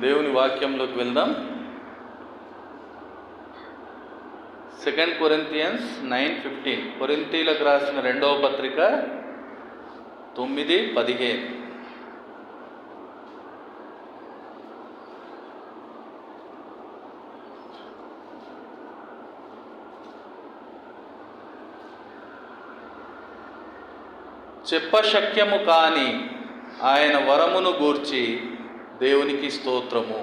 దేవుని వాక్యంలోకి వెళ్దాం. సెకండ్ కొరింతియన్స్ నైన్ ఫిఫ్టీన్ కొరింతీలకు రాసిన రెండవ పత్రిక తొమ్మిది పదిహేను. చెప్పశక్యము కాని ఆయన వరమును గూర్చి దేవునికి స్తోత్రము.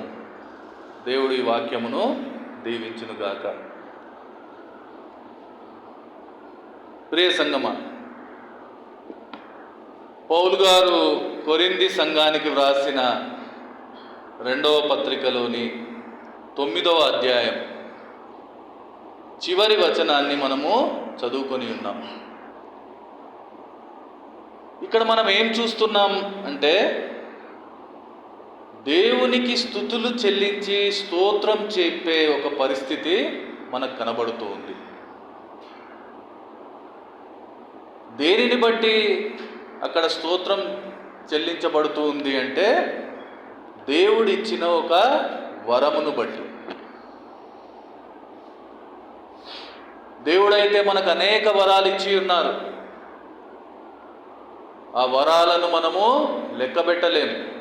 దేవుడి వాక్యమును దీవించునుగాక. ప్రియ సంగమ పౌలు గారు కొరింది సంఘానికి వ్రాసిన రెండవ పత్రికలోని తొమ్మిదవ అధ్యాయం చివరి వచనాన్ని మనము చదువుకొని ఉన్నాం. ఇక్కడ మనం ఏం చూస్తున్నాం అంటే దేవునికి స్థుతులు చెల్లించి స్తోత్రం చెప్పే ఒక పరిస్థితి మనకు కనబడుతుంది. దేనిని బట్టి అక్కడ స్తోత్రం చెల్లించబడుతుంది అంటే దేవుడిచ్చిన ఒక వరమును బట్టి. దేవుడైతే మనకు అనేక వరాలు ఇచ్చి ఉన్నారు. ఆ వరాలను మనము లెక్కబెట్టలేము.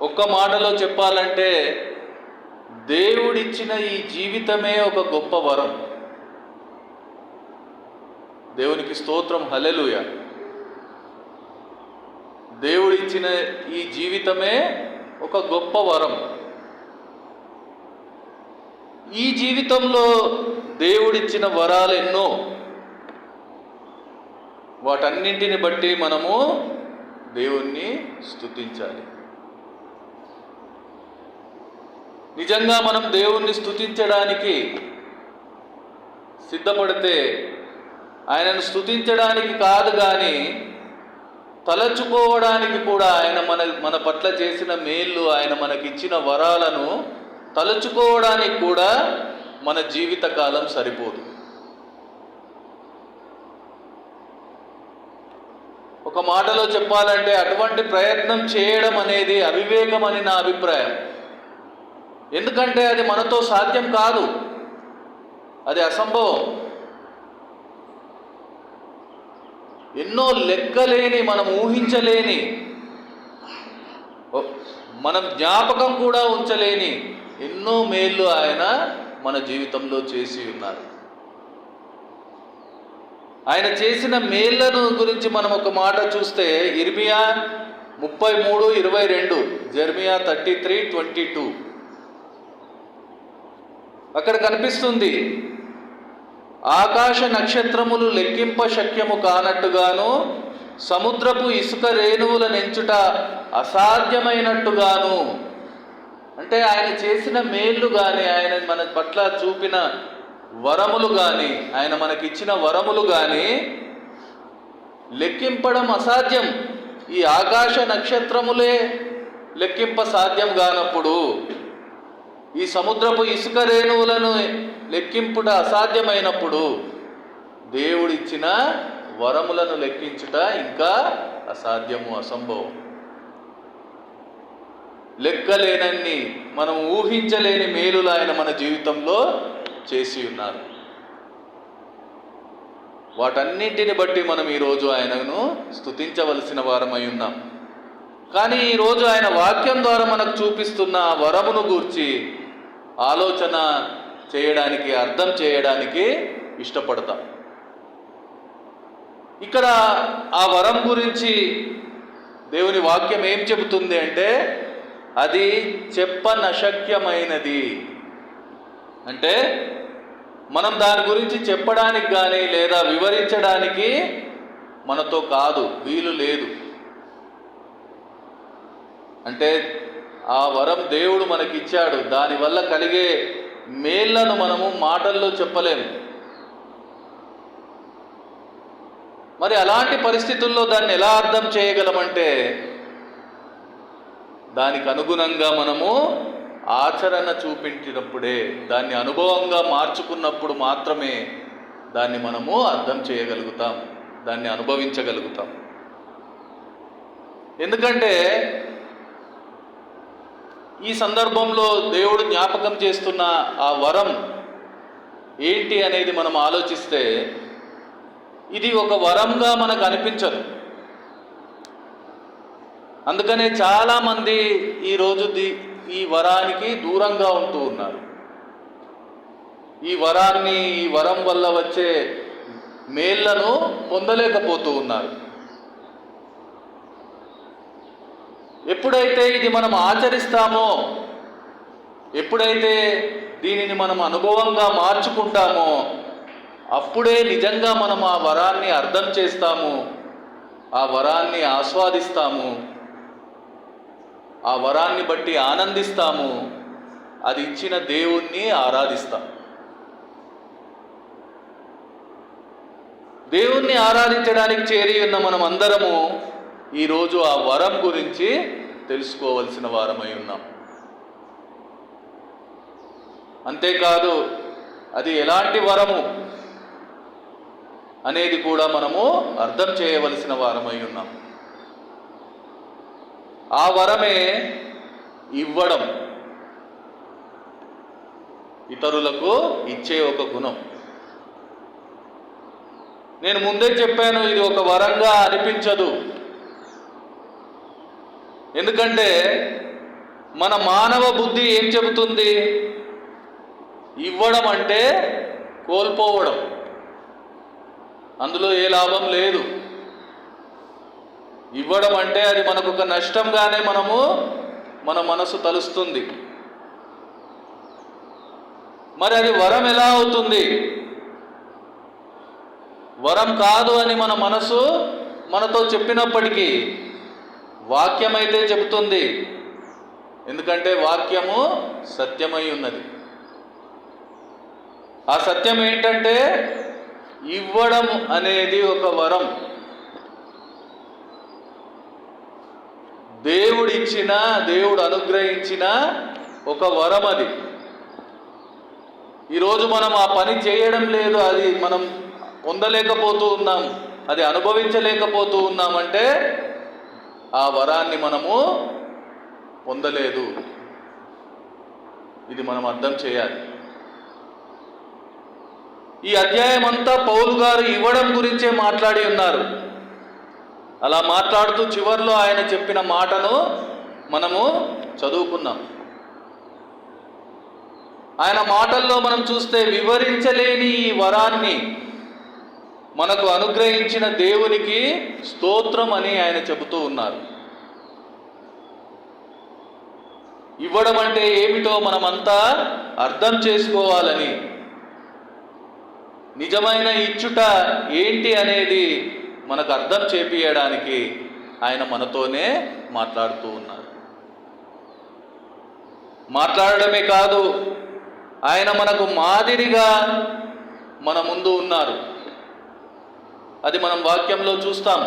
ఒక్క మాటలో చెప్పాలంటే దేవుడిచ్చిన ఈ జీవితమే ఒక గొప్ప వరం. దేవునికి స్తోత్రం హలెలుయ దేవుడిచ్చిన ఈ జీవితమే ఒక గొప్ప వరం. ఈ జీవితంలో దేవుడిచ్చిన వరాలు ఎన్నో. వాటన్నింటిని బట్టి మనము దేవుణ్ణి స్తుతించాలి. నిజంగా మనం దేవుణ్ణి స్తుతించడానికి సిద్ధపడితే ఆయనను స్తుతించడానికి కాదు కానీ తలచుకోవడానికి కూడా ఆయన మన మన పట్ల చేసిన మేళ్ళు ఆయన మనకిచ్చిన వరాలను తలుచుకోవడానికి కూడా మన జీవితకాలం సరిపోదు. ఒక మాటలో చెప్పాలంటే అటువంటి ప్రయత్నం చేయడం అనేది అవివేకం అని నా అభిప్రాయం. ఎందుకంటే అది మనతో సాధ్యం కాదు. అది అసంభవం. ఎన్నో లెక్కలేని మనం ఊహించలేని మనం జ్ఞాపకం కూడా ఉంచలేని ఎన్నో మేళ్ళు ఆయన మన జీవితంలో చేసి ఉన్నారు. ఆయన చేసిన మేళ్ళను గురించి మనం ఒక మాట చూస్తే ఇర్మియా ముప్పై మూడు ఇరవై రెండు Jeremiah thirty three twenty two. అక్కడ కనిపిస్తుంది. ఆకాశ నక్షత్రములు లెక్కింప శక్యము కానట్టుగాను సముద్రపు ఇసుక రేణువుల నెంచుట అసాధ్యమైనట్టుగాను. అంటే ఆయన చేసిన మేళ్ళు కానీ ఆయన మన పట్ల చూపిన వరములు కానీ ఆయన మనకిచ్చిన వరములు కానీ లెక్కింపడం అసాధ్యం. ఈ ఆకాశ నక్షత్రములే లెక్కింప సాధ్యం కానప్పుడు ఈ సముద్రపు ఇసుక రేణువులను లెక్కింపుట అసాధ్యమైనప్పుడు దేవుడిచ్చిన వరములను లెక్కించుట ఇంకా అసాధ్యము అసంభవం. లెక్కలేనన్ని మనం ఊహించలేని మేలులు ఆయన మన జీవితంలో చేసి ఉన్నారు. వాటన్నింటిని బట్టి మనం ఈరోజు ఆయనను స్తుతించవలసిన వారమై ఉన్నాం. కానీ ఈరోజు ఆయన వాక్యం ద్వారా మనకు చూపిస్తున్న వరమును గూర్చి ఆలోచన చేయడానికి అర్థం చేయడానికి ఇష్టపడతాం. ఇక్కడ ఆ వరం గురించి దేవుని వాక్యం ఏం చెబుతుంది అంటే అది చెప్పనశక్యమైనది. అంటే మనం దాని గురించి చెప్పడానికి కానీ లేదా వివరించడానికి మనతో కాదు వీలు లేదు. అంటే ఆ వరం దేవుడు మనకిచ్చాడు. దానివల్ల కలిగే మేళ్ళను మనము మాటల్లో చెప్పలేము. మరి అలాంటి పరిస్థితుల్లో దాన్ని ఎలా అర్థం చేయగలమంటే దానికి అనుగుణంగా మనము ఆచరణ చూపించినప్పుడే దాన్ని అనుభవంగా మార్చుకున్నప్పుడు మాత్రమే దాన్ని మనము అర్థం చేయగలుగుతాం దాన్ని అనుభవించగలుగుతాం. ఎందుకంటే ఈ సందర్భంలో దేవుడు జ్ఞాపకం చేస్తున్న ఆ వరం ఏంటి అనేది మనం ఆలోచిస్తే ఇది ఒక వరంగా మనకు అనిపించదు. అందుకనే చాలామంది ఈరోజు ది ఈ వరానికి దూరంగా ఉంటూ ఉన్నారు. ఈ వరాన్ని ఈ వరం వల్ల వచ్చే మేళ్ళను పొందలేకపోతూ ఉన్నారు. ఎప్పుడైతే ఇది మనం ఆచరిస్తామో ఎప్పుడైతే దీనిని మనం అనుభవంగా మార్చుకుంటామో అప్పుడే నిజంగా మనం ఆ వరాన్ని అర్థం చేస్తాము ఆ వరాన్ని ఆస్వాదిస్తాము ఆ వరాన్ని బట్టి ఆనందిస్తాము అది ఇచ్చిన దేవుణ్ణి ఆరాధిస్తాం. దేవుణ్ణి ఆరాధించడానికి చేరి ఉన్న మనం అందరము ఈరోజు ఆ వరం గురించి తెలుసుకోవలసిన వారమై ఉన్నాం. అంతేకాదు అది ఎలాంటి వరము అనేది కూడా మనము అర్థం చేయవలసిన వారమై ఉన్నాం. ఆ వరమే ఇవ్వడం ఇతరులకు ఇచ్చే ఒక గుణం. నేను ముందే చెప్పాను ఇది ఒక వరంగా అనిపించదు. ఎందుకంటే మన మానవ బుద్ధి ఏం చెబుతుంది? ఇవ్వడం అంటే కోల్పోవడం. అందులో ఏ లాభం లేదు. ఇవ్వడం అంటే అది మనకు ఒక నష్టంగానే మనము మన మనసు తలుస్తుంది. మరి అది వరం ఎలా అవుతుంది? వరం కాదు అని మన మనసు మనతో చెప్పినప్పటికీ వాక్యం అయితే చెబుతుంది. ఎందుకంటే వాక్యము సత్యమై ఉన్నది. ఆ సత్యం ఏంటంటే ఇవ్వడం అనేది ఒక వరం. దేవుడిచ్చిన దేవుడు అనుగ్రహించిన ఒక వరం అది. ఈరోజు మనం ఆ పని చేయడం లేదు అది మనం పొందలేకపోతూ ఉన్నాం అది అనుభవించలేకపోతూ ఉన్నామంటే ఆ వరాన్ని మనము పొందలేదు. ఇది మనం అర్థం చేయాలి. ఈ అధ్యాయం అంతా పౌలు గారు ఇవ్వడం గురించే మాట్లాడి ఉన్నారు. అలా మాట్లాడుతూ చివర్లో ఆయన చెప్పిన మాటను మనము చదువుకున్నాం ఆయన మాటల్లో మనం చూస్తే వివరించలేని ఈ వరాన్ని మనకు అనుగ్రహించిన దేవునికి స్తోత్రం అని ఆయన చెబుతూ ఉన్నారు. ఇవ్వడం అంటే ఏమిటో మనమంతా అర్థం చేసుకోవాలని. నిజమైన ఇచ్చుట ఏంటి అనేది మనకు అర్థం చేపియడానికి ఆయన మనతోనే మాట్లాడుతూ ఉన్నారు. మాట్లాడడమే కాదు ఆయన మనకు మాదిరిగా మన ముందు ఉన్నారు. అది మనం వాక్యంలో చూస్తాం.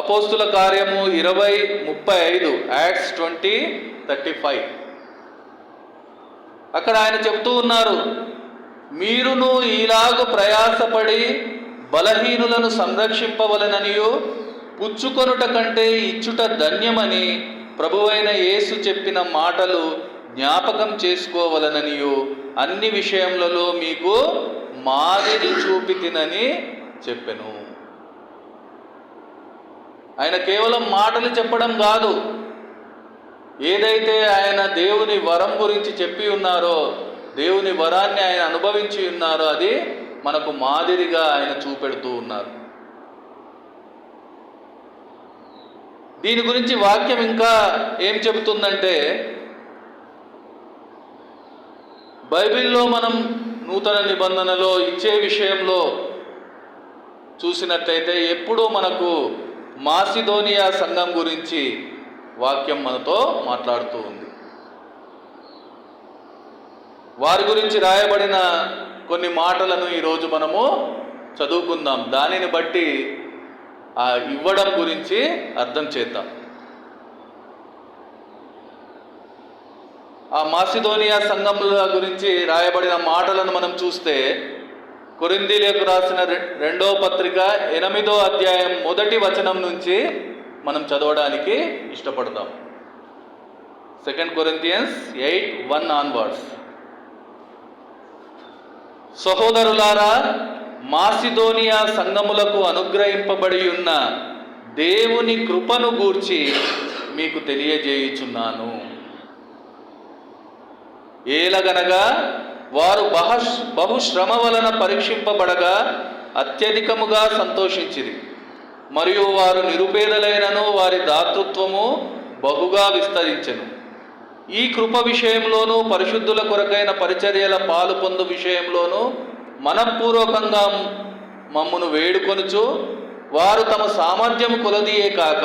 అపోస్తుల కార్యము ఇరవై ముప్పై ఐదు యాడ్స్ ట్వంటీ థర్టీ ఫైవ్. అక్కడ ఆయన చెప్తూ ఉన్నారు మీరును ఈలాగు ప్రయాసపడి బలహీనులను సంరక్షింపవలననియు పుచ్చుకొనుట కంటే ఇచ్చుట ధన్యమని ప్రభువైన యేసు చెప్పిన మాటలు జ్ఞాపకం చేసుకోవలననియు. అన్ని విషయములలో మీకు మాదిరి చూపి తినని చెప్పెను. ఆయన కేవలం మాటలు చెప్పడం కాదు. ఏదైతే ఆయన దేవుని వరం గురించి చెప్పి ఉన్నారో దేవుని వరాన్ని ఆయన అనుభవించి ఉన్నారో అది మనకు మాదిరిగా ఆయన చూపెడుతూ ఉన్నారు. దీని గురించి వాక్యం ఇంకా ఏం చెబుతుందంటే బైబిల్లో మనం నూతన నిబంధనలో ఇచ్చే విషయంలో చూసినట్లయితే ఎప్పుడూ మనకు మాసిదోనియా సంఘం గురించి వాక్యం మనతో మాట్లాడుతూ ఉంది. వారి గురించి రాయబడిన కొన్ని మాటలను ఈరోజు మనము చదువుకుందాం. దానిని బట్టి ఆ ఇవ్వడం గురించి అర్థం చేద్దాం. ఆ మాసిదోనియా సంఘముల గురించి రాయబడిన మాటలను మనం చూస్తే కొరిందీలకు రాసిన రె- రెండో పత్రిక ఎనిమిదో అధ్యాయం మొదటి వచనం నుంచి మనం చదవడానికి ఇష్టపడతాం. Second Corinthians eight one onwards. సహోదరులారా మాసిదోనియా సంఘములకు అనుగ్రహింపబడి ఉన్న దేవుని కృపను గూర్చి మీకు తెలియజేయుచున్నాను. ఏలగనగా వారు బహుశ్ బహుశ్రమ వలన పరీక్షింపబడగా అత్యధికముగా సంతోషించిరి. మరియు వారు నిరుపేదలైనను వారి దాతృత్వము బహుగా విస్తరించెను. ఈ కృప విషయంలోనూ పరిశుద్ధుల కొరకైన పరిచర్యల పాలు పొందు విషయంలోనూ మనఃపూర్వకంగా మమ్మును వేడుకొనుచు వారు తమ సామర్థ్యము కొలదియే కాక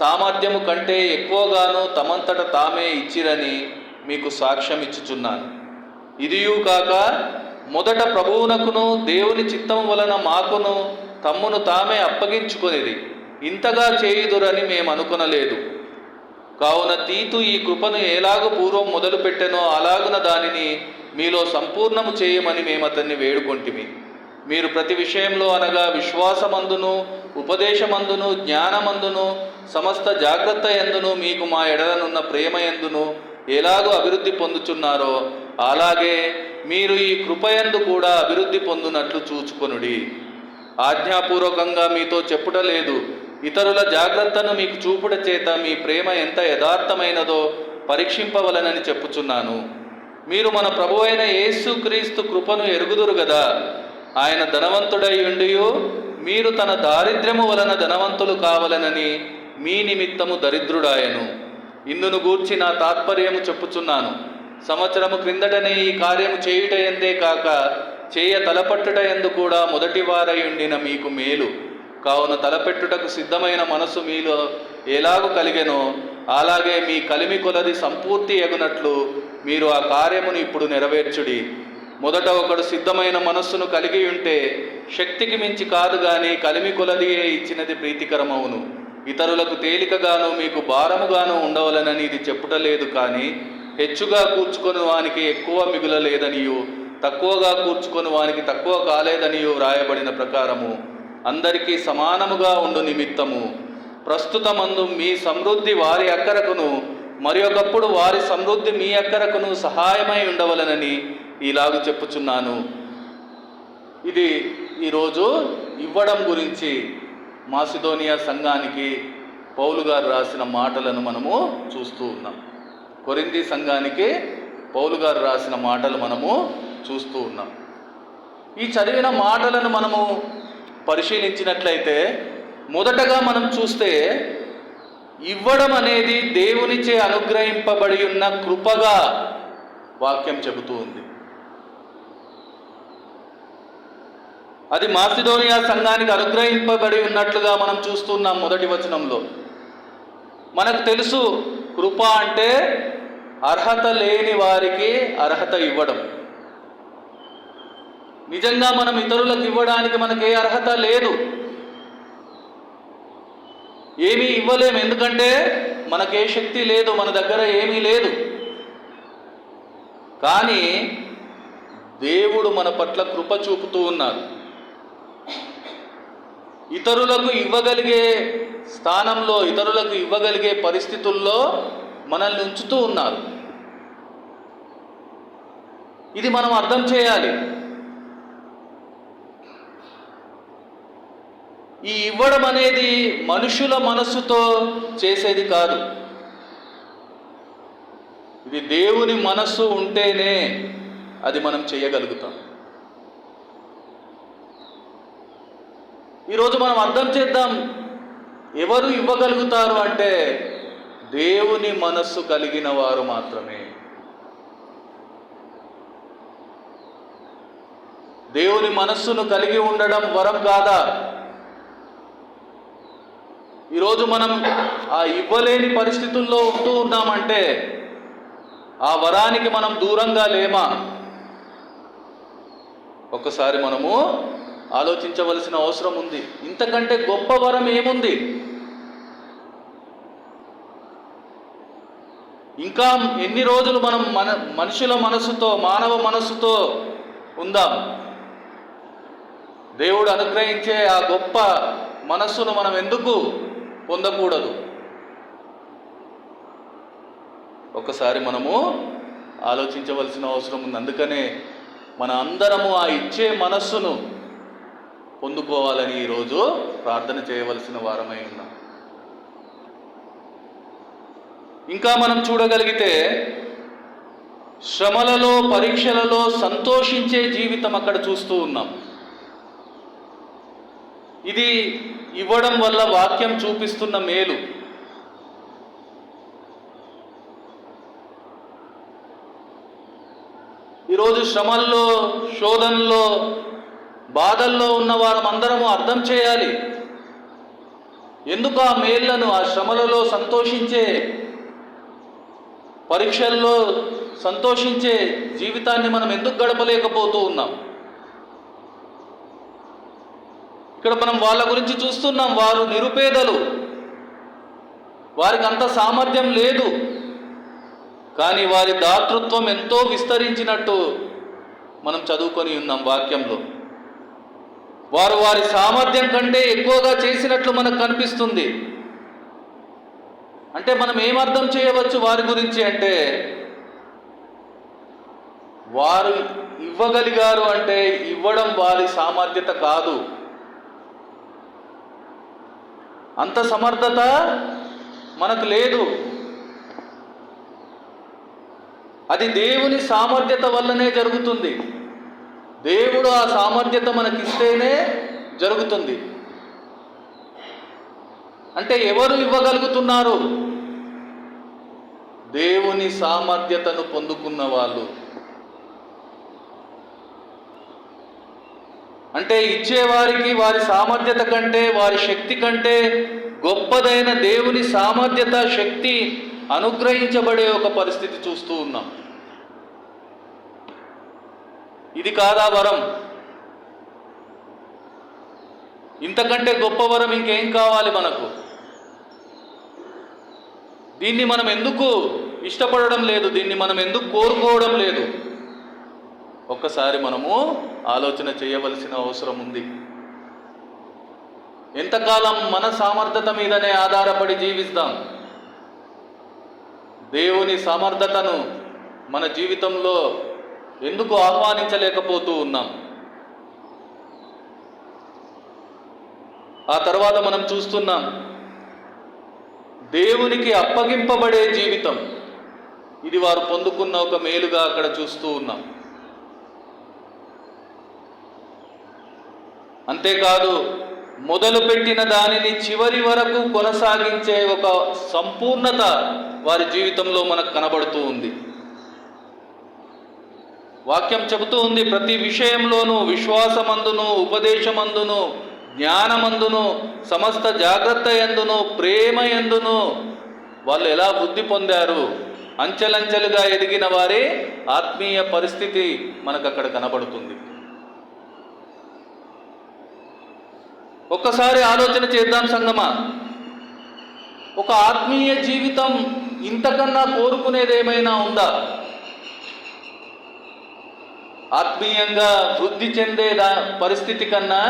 సామర్థ్యము కంటే ఎక్కువగాను తమంతట తామే ఇచ్చిరని మీకు సాక్ష్యం ఇచ్చుచున్నాను. ఇదియు కాక మొదట ప్రభువునకును దేవుని చిత్తం వలన మాకును తమ్మును తామే అప్పగించుకునేది ఇంతగా చేయుదురని మేము అనుకొనలేదు కావున తీతు ఈ కృపను ఎలాగూ పూర్వం మొదలుపెట్టెనో అలాగున దానిని మీలో సంపూర్ణము చేయమని మేము అతన్ని వేడుకొంటిమి. మీరు ప్రతి విషయంలో అనగా విశ్వాసమందును ఉపదేశమందును జ్ఞానమందును సమస్త జాగ్రత్త ఎందును మీకు మా ఎడలనున్న ప్రేమ ఎందును ఎలాగో అభివృద్ధి పొందుచున్నారో అలాగే మీరు ఈ కృపయందు కూడా అభివృద్ధి పొందునట్లు చూచుకొనుడి. ఆజ్ఞాపూర్వకంగా మీతో చెప్పుటలేదు ఇతరుల జాగ్రత్తను మీకు చూపుట చేత మీ ప్రేమ ఎంత యథార్థమైనదో పరీక్షింపవలనని చెప్పుచున్నాను. మీరు మన ప్రభు అయిన యేసుక్రీస్తు కృపను ఎరుగుదురు గదా. ఆయన ధనవంతుడై ఉండియో మీరు తన దారిద్ర్యము వలన ధనవంతులు కావలనని మీ నిమిత్తము దరిద్రుడాయను. ఇందును గూర్చి నా తాత్పర్యము చెప్పుచున్నాను. సంవత్సరము క్రిందటనే ఈ కార్యము చేయుట ఎందే కాక చేయ తలపట్టుట ఎందు కూడా మొదటి వారై ఉండిన మీకు మేలు. కావున తలపెట్టుటకు సిద్ధమైన మనసు మీలో ఎలాగూ కలిగెనో అలాగే మీ కలిమి కొలది సంపూర్తి ఎగునట్లు మీరు ఆ కార్యమును ఇప్పుడు నెరవేర్చుడి. మొదట ఒకడు సిద్ధమైన మనస్సును కలిగి ఉంటే శక్తికి మించి కాదు కానీ కలిమి కొలదియే ఇచ్చినది ప్రీతికరమవును. ఇతరులకు తేలికగాను మీకు భారముగాను ఉండవలనని ఇది చెప్పుటలేదు కానీ హెచ్చుగా కూర్చుకొని వానికి ఎక్కువ మిగులలేదనియు తక్కువగా కూర్చుకొని వానికి తక్కువ కాలేదనియు వ్రాయబడిన ప్రకారము అందరికీ సమానముగా ఉండు నిమిత్తము. ప్రస్తుతమందు మీ సమృద్ధి వారి అక్కరకును మరి ఒకప్పుడు వారి సమృద్ధి మీ అక్కరకును సహాయమై ఉండవలనని ఇలాగు చెప్పుచున్నాను. ఇది ఈరోజు ఇవ్వడం గురించి మాసిదోనియా సంఘానికి పౌలు గారు రాసిన మాటలను మనము చూస్తూ ఉన్నాం. కొరింది సంఘానికి పౌలు గారు రాసిన మాటలు మనము చూస్తూ ఉన్నాం. ఈ చదివిన మాటలను మనము పరిశీలించినట్లయితే మొదటగా మనం చూస్తే ఇవ్వడం అనేది దేవునిచే అనుగ్రహింపబడి ఉన్న కృపగా వాక్యం చెబుతూ ఉంది. అది మాసిదోనియా సంఘానికి అనుగ్రహింపబడి ఉన్నట్లుగా మనం చూస్తున్నాం మొదటి వచనంలో. మనకు తెలుసు కృప అంటే అర్హత లేని వారికి అర్హత ఇవ్వడం. నిజంగా మనం ఇతరులకు ఇవ్వడానికి మనకి ఏ అర్హత లేదు. ఏమీ ఇవ్వలేము ఎందుకంటే మనకే శక్తి లేదు మన దగ్గర ఏమీ లేదు. కానీ దేవుడు మన పట్ల కృప చూపుతూ ఉన్నారు. ఇతరులకు ఇవ్వగలిగే స్థానంలో ఇతరులకు ఇవ్వగలిగే పరిస్థితుల్లో మనల్ని ఉంచుతూ ఉన్నారు. ఇది మనం అర్థం చేయాలి. ఈ ఇవ్వడం అనేది మనుషుల మనస్సుతో చేసేది కాదు. ఇది దేవుని మనస్సు ఉంటేనే అది మనం చేయగలుగుతాం. ఈరోజు మనం అర్థం చేద్దాం ఎవరు ఇవ్వగలుగుతారు అంటే దేవుని మనస్సు కలిగిన వారు మాత్రమే. దేవుని మనస్సును కలిగి ఉండడం వరం కాదా? ఈరోజు మనం ఆ ఇవ్వలేని పరిస్థితుల్లో ఉంటూ ఉన్నామంటే ఆ వరానికి మనం దూరంగా లేమా? ఒక్కసారి మనము ఆలోచించవలసిన అవసరం ఉంది. ఇంతకంటే గొప్ప వరం ఏముంది? ఇంకా ఎన్ని రోజులు మనం మన మనుషుల మనసుతో మానవ మనస్సుతో ఉందాం? దేవుడు అనుగ్రహించే ఆ గొప్ప మనస్సును మనం ఎందుకు పొందకూడదు? ఒకసారి మనము ఆలోచించవలసిన అవసరం ఉంది. అందుకనే మన అందరము ఆ ఇచ్చే మనస్సును పొందుకోవాలని ఈరోజు ప్రార్థన చేయవలసిన వారమై ఉన్నాం. ఇంకా మనం చూడగలిగితే శ్రమలలో పరీక్షలలో సంతోషించే జీవితం అక్కడ చూస్తూ ఉన్నాం. ఇది ఇవ్వడం వల్ల వాక్యం చూపిస్తున్న మేలు. ఈరోజు శ్రమల్లో శోధనలో బాధల్లో ఉన్న వారమందరము అర్థం చేయాలి. ఎందుకు ఆ మేళ్ళను ఆ శ్రమలలో సంతోషించే పరీక్షల్లో సంతోషించే జీవితాన్ని మనం ఎందుకు గడపలేకపోతూ ఉన్నాం? ఇక్కడ మనం వాళ్ళ గురించి చూస్తున్నాం వారు నిరుపేదలు. వారికి అంత సామర్థ్యం లేదు. కానీ వారి దాతృత్వం ఎంతో విస్తరించినట్టు మనం చదువుకొని ఉన్నాం వాక్యంలో. వారు వారి సామర్థ్యం కంటే ఎక్కువగా చేసినట్లు మనకు కనిపిస్తుంది. అంటే మనం ఏమర్థం చేయవచ్చు వారి గురించి అంటే వారు ఇవ్వగలిగారు అంటే ఇవ్వడం వారి సామర్థ్యత కాదు. అంత సమర్థత మనకు లేదు. అది దేవుని సామర్థ్యత వల్లనే జరుగుతుంది. దేవుడు ఆ సామర్థ్యత మనకిస్తేనే జరుగుతుంది. అంటే ఎవరు ఇవ్వగలుగుతున్నారు? దేవుని సామర్థ్యతను పొందుకున్న వాళ్ళు. అంటే ఇచ్చేవారికి వారి సామర్థ్యత కంటే వారి శక్తి కంటే గొప్పదైన దేవుని సామర్థ్యత శక్తి అనుగ్రహించబడే ఒక పరిస్థితి చూస్తూ ఉన్నాం. ఇది కాదా వరం? ఇంతకంటే గొప్ప వరం ఇంకేం కావాలి మనకు? దీన్ని మనం ఎందుకు ఇష్టపడడం లేదు? దీన్ని మనం ఎందుకు కోరుకోవడం లేదు? ఒక్కసారి మనము ఆలోచన చేయవలసిన అవసరం ఉంది. ఎంతకాలం మన సామర్థ్యత మీదనే ఆధారపడి జీవిస్తాం? దేవుని సమర్థతను మన జీవితంలో ఎందుకు ఆహ్వానించలేకపోతూ ఉన్నాం? ఆ తర్వాత మనం చూస్తున్నాం దేవునికి అప్పగింపబడే జీవితం. ఇది వారు పొందుకున్న ఒక మేలుగా అక్కడ చూస్తూ ఉన్నాం. అంతేకాదు మొదలుపెట్టిన దానిని చివరి వరకు కొనసాగించే ఒక సంపూర్ణత వారి జీవితంలో మనకు కనబడుతూ ఉంది. వాక్యం చెబుతూ ఉంది ప్రతి విషయంలోనూ విశ్వాసమందును ఉపదేశమందును జ్ఞానమందును సమస్త జాగ్రత్త ఎందును ప్రేమ ఎందును వాళ్ళు ఎలా బుద్ధి పొందారు అంచెలంచెలుగా ఎదిగిన వారి ఆత్మీయ పరిస్థితి మనకు అక్కడ కనబడుతుంది. ఒక్కసారి ఆలోచన చేద్దాం సంగమా. ఒక ఆత్మీయ జీవితం ఇంతకన్నా కోరుకునేది ఏమైనా ఉందా? ఆత్మీయంగా వృద్ధి చెందే దా పరిస్థితి కన్నా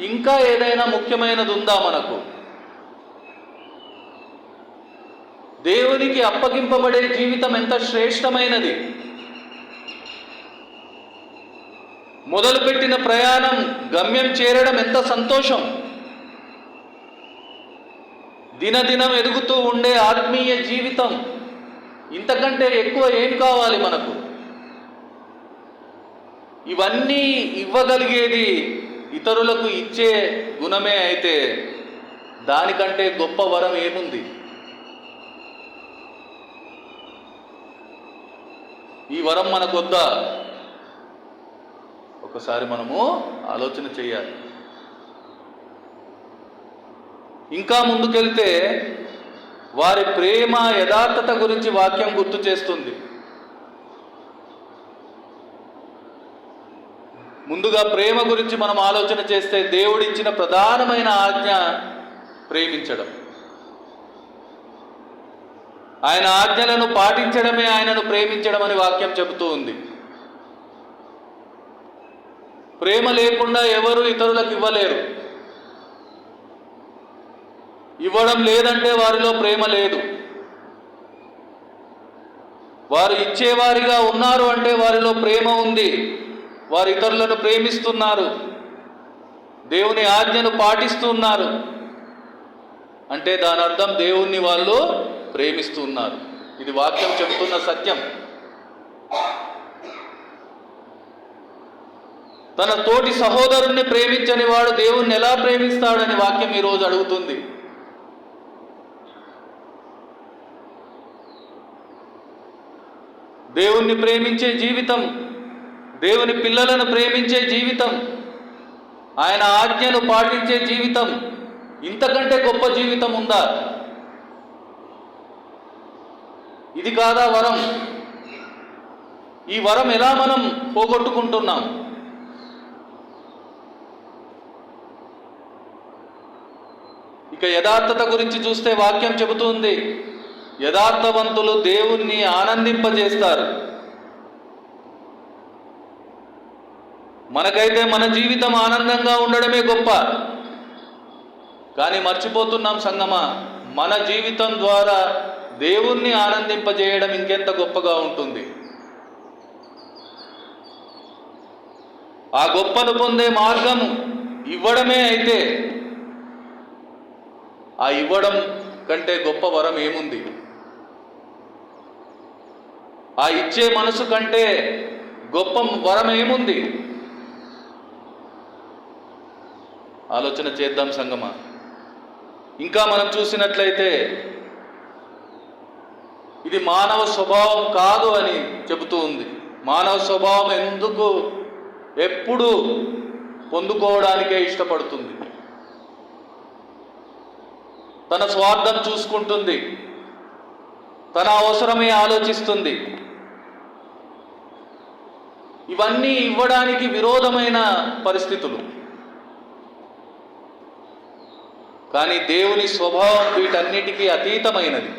ఇంకా ఏదైనా ముఖ్యమైనది ఉందా మనకు? దేవునికి అప్పగింపబడే జీవితం ఎంత శ్రేష్టమైనది? మొదలుపెట్టిన ప్రయాణం గమ్యం చేరడం ఎంత సంతోషం? దినదినం ఎదుగుతూ ఉండే ఆత్మీయ జీవితం ఇంతకంటే ఎక్కువ ఏం కావాలి మనకు? ఇవన్నీ ఇవ్వగలిగేది ఇతరులకు ఇచ్చే గుణమే అయితే దానికంటే గొప్ప వరం ఏముంది? ఈ వరం మనకొద్దా ఒకసారి మనము ఆలోచన చేయాలి. ఇంకా ముందుకెళ్తే వారి ప్రేమ యథార్థత గురించి వాక్యం గుర్తు చేస్తుంది. ముందుగా ప్రేమ గురించి మనం ఆలోచన చేస్తే దేవుడిచ్చిన ప్రధానమైన ఆజ్ఞ ప్రేమించడం. ఆయన ఆజ్ఞలను పాటించడమే ఆయనను ప్రేమించడం అని వాక్యం చెబుతూ ఉంది. ప్రేమ లేకుండా ఎవరు ఇతరులకు ఇవ్వలేరు. ఇవ్వడం లేదంటే వారిలో ప్రేమ లేదు. వారు ఇచ్చేవారిగా ఉన్నారు అంటే వారిలో ప్రేమ ఉంది. వారు ఇతరులను ప్రేమిస్తున్నారు. దేవుని ఆజ్ఞను పాటిస్తున్నారు. అంటే దాని అర్థం దేవుణ్ణి వాళ్ళు ప్రేమిస్తున్నారు. ఇది వాక్యం చెబుతున్న సత్యం. తన తోటి సహోదరుణ్ణి ప్రేమించని వాడు దేవుణ్ణి ఎలా ప్రేమిస్తాడని వాక్యం ఈరోజు అడుగుతుంది. దేవుణ్ణి ప్రేమించే జీవితం దేవుని పిల్లలను ప్రేమించే జీవితం ఆయన ఆజ్ఞను పాటించే జీవితం ఇంతకంటే గొప్ప జీవితం ఉందా? ఇది కాదా వరం? ఈ వరం ఎలా మనం పోగొట్టుకుంటున్నాం? ఇక యథార్థత గురించి చూస్తే వాక్యం చెబుతుంది యథార్థవంతులు దేవుణ్ణి ఆనందింపజేస్తారు. మనకైతే మన జీవితం ఆనందంగా ఉండడమే గొప్ప. కానీ మర్చిపోతున్నాం సంగమా మన జీవితం ద్వారా దేవుణ్ణి ఆనందింపజేయడం ఇంకెంత గొప్పగా ఉంటుంది. ఆ గొప్పను పొందే మార్గం ఇవ్వడమే అయితే ఆ ఇవ్వడం కంటే గొప్ప వరం ఏముంది? ఆ ఇచ్చే మనసు కంటే గొప్ప వరం ఏముంది? ఆలోచన చేద్దాం సంగమా. ఇంకా మనం చూసినట్లయితే ఇది మానవ స్వభావం కాదు అని చెబుతూ ఉంది. మానవ స్వభావం ఎందుకు ఎప్పుడు పొందుకోవడానికే ఇష్టపడుతుంది? తన స్వార్థం చూసుకుంటుంది. తన అవసరమే ఆలోచిస్తుంది. ఇవన్నీ ఇవ్వడానికి విరోధమైన పరిస్థితులు. కానీ దేవుని స్వభావం వీటన్నిటికీ అతీతమైనది.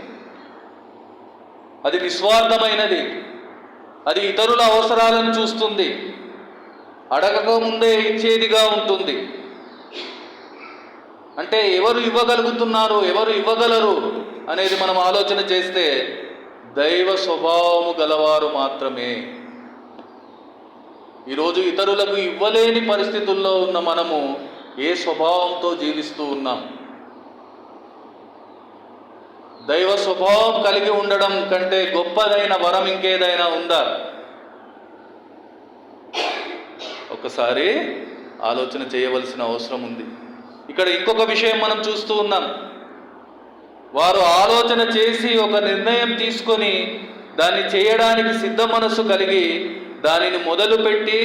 అది నిస్వార్థమైనది. అది ఇతరుల అవసరాలను చూస్తుంది. అడగక ముందే ఇచ్చేదిగా ఉంటుంది. అంటే ఎవరు ఇవ్వగలుగుతున్నారు ఎవరు ఇవ్వగలరు అనేది మనం ఆలోచన చేస్తే దైవ స్వభావము గలవారు మాత్రమే. ఈరోజు ఇతరులకు ఇవ్వలేని పరిస్థితుల్లో ఉన్న మనము ఏ స్వభావంతో జీవిస్తూ ఉన్నాం? దైవ స్వభావం కలిగి ఉండడం కంటే గొప్పదైన వరం ఇంకేదైనా ఉందా? ఒకసారి ఆలోచన చేయవలసిన అవసరం ఉంది. ఇక్కడ ఇంకొక విషయం మనం చూస్తూ ఉన్నాం. వారు ఆలోచన చేసి ఒక నిర్ణయం తీసుకొని దాన్ని చేయడానికి సిద్ధ మనస్సు కలిగి దానిని మొదలుపెట్టి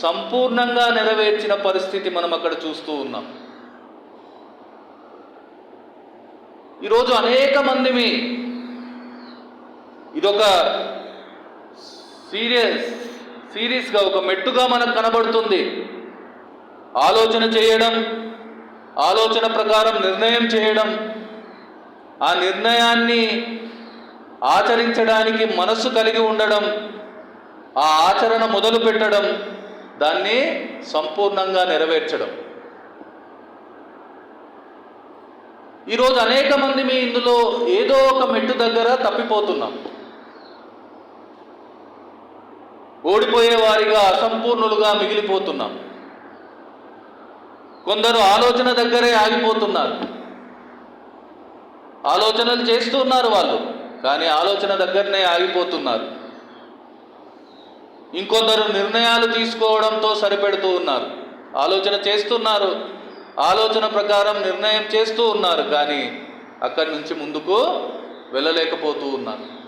సంపూర్ణంగా నెరవేర్చిన పరిస్థితి మనం అక్కడ చూస్తూ ఉన్నాం. ఈరోజు అనేక మందిమి ఇదొక సీరియస్ సీరియస్గా ఒక మెట్టుగా మనకు కనబడుతుంది. ఆలోచన చేయడం ఆలోచన ప్రకారం నిర్ణయం చేయడం ఆ నిర్ణయాన్ని ఆచరించడానికి మనస్సు కలిగి ఉండడం ఆ ఆచరణ మొదలు పెట్టడం దాన్ని సంపూర్ణంగా నెరవేర్చడం. ఈరోజు అనేక మంది మీ ఇందులో ఏదో ఒక మెట్టు దగ్గర తప్పిపోతున్నాం ఓడిపోయే వారిగా అసంపూర్ణులుగా మిగిలిపోతున్నాం కొందరు ఆలోచన దగ్గరే ఆగిపోతున్నారు. ఆలోచనలు చేస్తున్నారు వాళ్ళు కానీ ఆలోచన దగ్గరనే ఆగిపోతున్నారు. ఇంకొందరు నిర్ణయాలు తీసుకోవడంతో సరిపెడుతూ ఉన్నారు. ఆలోచన చేస్తున్నారు. ఆలోచన ప్రకారం నిర్ణయం చేస్తూ ఉన్నారు కానీ అక్కడి నుంచి ముందుకు వెళ్ళలేకపోతూ ఉన్నారు.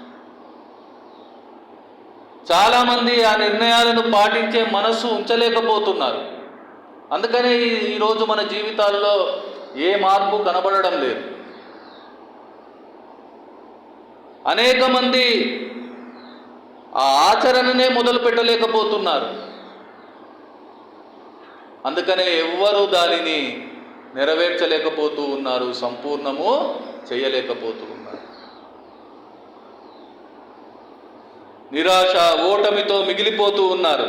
చాలామంది ఆ నిర్ణయాలను పాటించే మనస్సు ఉంచలేకపోతున్నారు. అందుకనే ఈరోజు మన జీవితాల్లో ఏ మార్పు కనబడడం లేదు. అనేక మంది ఆ ఆచరణనే మొదలు పెట్టలేకపోతున్నారు అందుకనే ఎవ్వరూ దానిని నెరవేర్చలేకపోతూ ఉన్నారు సంపూర్ణము చేయలేకపోతూ ఉన్నారు. నిరాశ ఓటమితో మిగిలిపోతూ ఉన్నారు.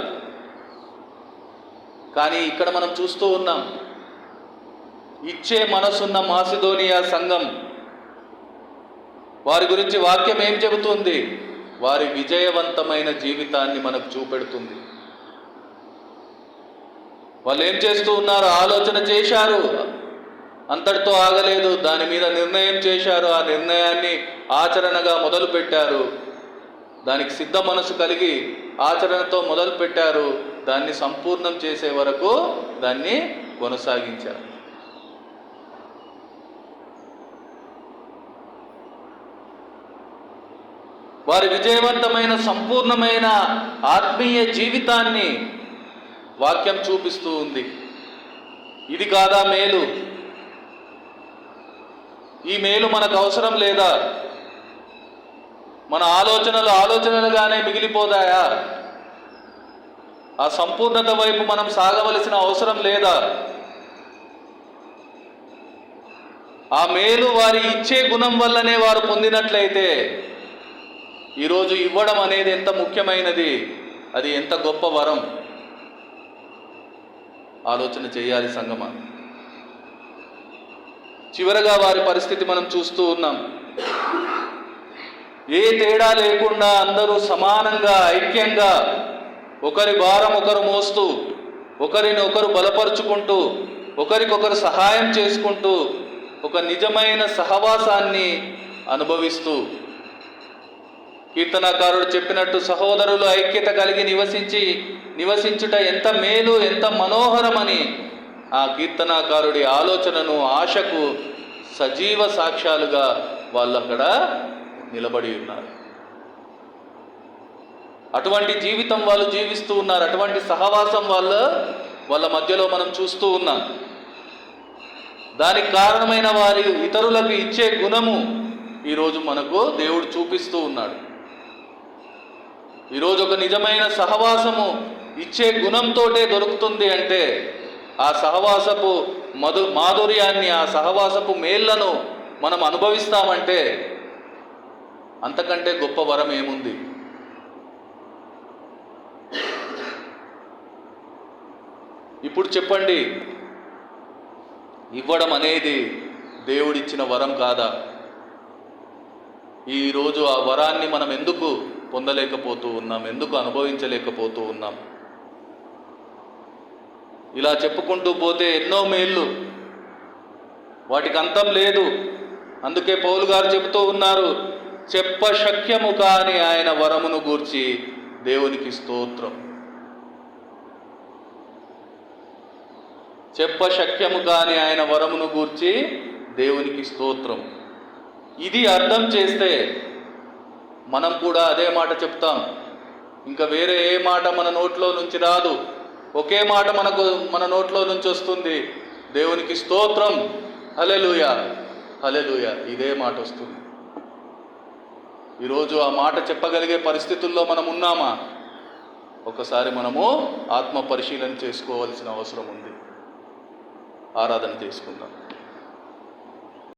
కానీ ఇక్కడ మనం చూస్తూ ఉన్నాం ఇచ్చే మనసున్న మాసిదోనియా సంఘం వారి గురించి వాక్యం ఏం చెబుతుంది? వారి విజయవంతమైన జీవితాన్ని మనకు చూపెడుతుంది. వాళ్ళు ఏం చేస్తూ ఉన్నారు? ఆలోచన చేశారు. అంతటితో ఆగలేదు. దాని మీద నిర్ణయం చేశారు. ఆ నిర్ణయాన్ని ఆచరణగా మొదలు పెట్టారు దానికి సిద్ధ మనసు కలిగి ఆచరణతో మొదలు పెట్టారు దాన్ని సంపూర్ణం చేసే వరకు దాన్ని కొనసాగించారు. వారి విజయవంతమైన సంపూర్ణమైన ఆత్మీయ జీవితాన్ని వాక్యం చూపిస్తూ ఉంది. ఇది కాదా మేలు? ఈ మేలు మనకు అవసరం లేదా? మన ఆలోచనలు ఆలోచనలుగానే మిగిలిపోతాయా? ఆ సంపూర్ణత వైపు మనం సాగవలసిన అవసరం లేదా? ఆ మేలు వారి ఇచ్చే గుణం వల్లనే వారు పొందినట్లయితే ఈరోజు ఇవ్వడం అనేది ఎంత ముఖ్యమైనది? అది ఎంత గొప్ప వరం? ఆలోచన చేయాలి సంగమ. చివరగా వారి పరిస్థితి మనం చూస్తూ ఉన్నాం. ఏ తేడా లేకుండా అందరూ సమానంగా ఐక్యంగా ఒకరి భారం ఒకరు మోస్తూ ఒకరిని ఒకరు బలపరుచుకుంటూ ఒకరికొకరు సహాయం చేసుకుంటూ ఒక నిజమైన సహవాసాన్ని అనుభవిస్తూ కీర్తనాకారుడు చెప్పినట్టు సహోదరులు ఐక్యత కలిగి నివసించి నివసించుట ఎంత మేలు ఎంత మనోహరమని ఆ కీర్తనాకారుడి ఆలోచనను ఆశకు సజీవ సాక్ష్యాలుగా వాళ్ళు అక్కడ నిలబడి ఉన్నారు. అటువంటి జీవితం వాళ్ళు జీవిస్తూ ఉన్నారు. అటువంటి సహవాసం వాళ్ళ వాళ్ళ మధ్యలో మనం చూస్తూ ఉన్నాం. దానికి కారణమైన వారి ఇతరులకు ఇచ్చే గుణము ఈరోజు మనకు దేవుడు చూపిస్తూ ఉన్నాడు. ఈరోజు ఒక నిజమైన సహవాసము ఇచ్చే గుణంతోటే దొరుకుతుంది అంటే ఆ సహవాసపు మధు మాధుర్యాన్ని ఆ సహవాసపు మేళ్ళను మనం అనుభవిస్తామంటే అంతకంటే గొప్ప వరం ఏముంది? ఇప్పుడు చెప్పండి. ఇవ్వడం అనేది దేవుడిచ్చిన వరం కాదా? ఈరోజు ఆ వరాన్ని మనం ఎందుకు పొందలేకపోతూ ఉన్నాం ఎందుకు అనుభవించలేకపోతూ ఉన్నాం? ఇలా చెప్పుకుంటూ పోతే ఎన్నో మేళ్ళు వాటికి అంతం లేదు. అందుకే పౌలు గారు చెబుతూ ఉన్నారు చెప్ప శక్యము కాని ఆయన వరమును గూర్చి దేవునికి స్తోత్రం. చెప్ప శక్యము కాని ఆయన వరమును గూర్చి దేవునికి స్తోత్రం. ఇది అర్థం చేస్తే మనం కూడా అదే మాట చెప్తాం. ఇంకా వేరే ఏ మాట మన నోట్లో నుంచి రాదు. ఒకే మాట మనకు మన నోట్లో నుంచి వస్తుంది. దేవునికి స్తోత్రం. హలెలుయ హలెలుయ ఇదే మాట వస్తుంది. ఈరోజు ఆ మాట చెప్పగలిగే పరిస్థితుల్లో మనం ఉన్నామా? ఒకసారి మనము ఆత్మ పరిశీలన చేసుకోవాల్సిన అవసరం ఉంది. ఆరాధన చేసుకుందాం.